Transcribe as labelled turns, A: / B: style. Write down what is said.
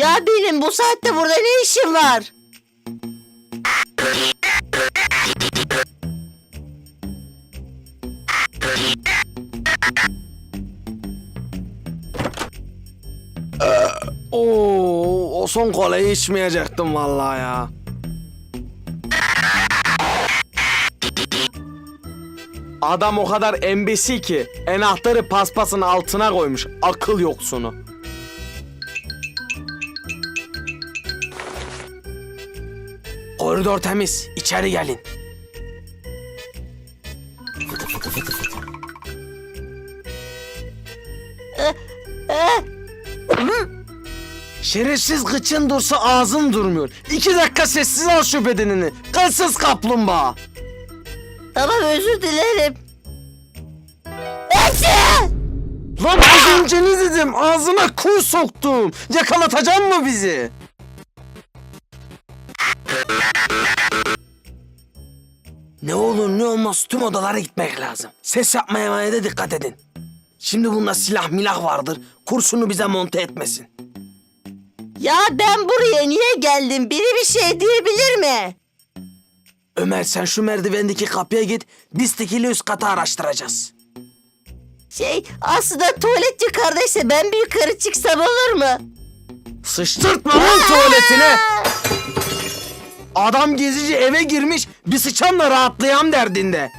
A: Ya benim bu saatte burada ne işim var?
B: Oo, o son kolayı içmeyecektim vallahi ya. Adam o kadar embesi ki enahtarı paspasın altına koymuş akıl yoksunu. Koridor temiz, içeri gelin. Şerefsiz gıçın dursa ağzın durmuyor. İki dakika sessiz al şu bedenini. Kılsız kaplumbağa.
A: Tamam özür dilerim. Ece!
B: Lan az önce ne dedim? Ağzına kuş soktum. Yakalatacak mı bizi? Olmaz tüm odalara gitmek lazım. Ses yapmaya da dikkat edin. Şimdi bunda silah milah vardır. Kurşunu bize monte etmesin.
A: Ya ben buraya niye geldim? Biri bir şey diyebilir mi?
B: Ömer sen şu merdivendeki kapıya git. Biz tekili üst katı araştıracağız.
A: Şey aslında tuvaletçi kardeşse ben bir yukarı çıksam olur mu?
B: Sıçtırtma lan tuvaletine. Adam gezici eve girmiş bir sıçanla rahatlayam derdinde.